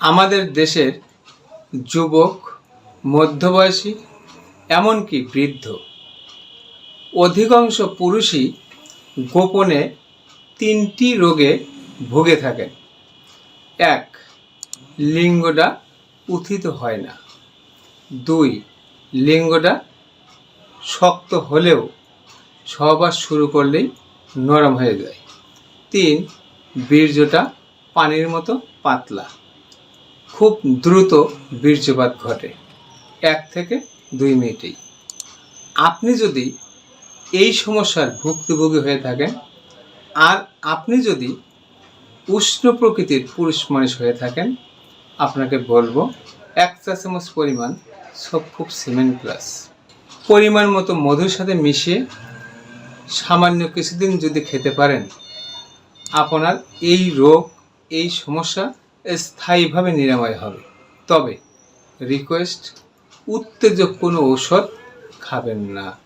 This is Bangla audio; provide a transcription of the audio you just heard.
আমাদের দেশের যুবক, মধ্যবয়সী, এমনকি বৃদ্ধ। অধিকাংশ পুরুষই গোপনে তিনটি রোগে ভুগে থাকেন। এক, লিঙ্গটা উথিত হয় না। দুই, লিঙ্গটা শক্ত হলেও সহবাস শুরু করলেই নরম হয়ে যায়। তিন, বীর্যটা পানির মতো পাতলা। খুব দ্রুত বীর্যপাত ঘটে, এক থেকে দুই মিনিটেই। আপনি যদি এই সমস্যার ভুক্তভোগী হয়ে থাকেন, আর আপনি যদি উষ্ণ প্রকৃতির পুরুষ মানুষ হয়ে থাকেন, আপনাকে বলব, এক চা চামচ পরিমাণ খুব সিমেন্ট প্লাস। পরিমাণ মতো মধুর সাথে মিশিয়ে সামান্য কিছুদিন যদি খেতে পারেন, আপনার এই রোগ, এই সমস্যা স্থায়ীভাবে নিরাময় হবে। তবে রিকোয়েস্ট উত্তেজক কোনো ঔষধ খাবেন না।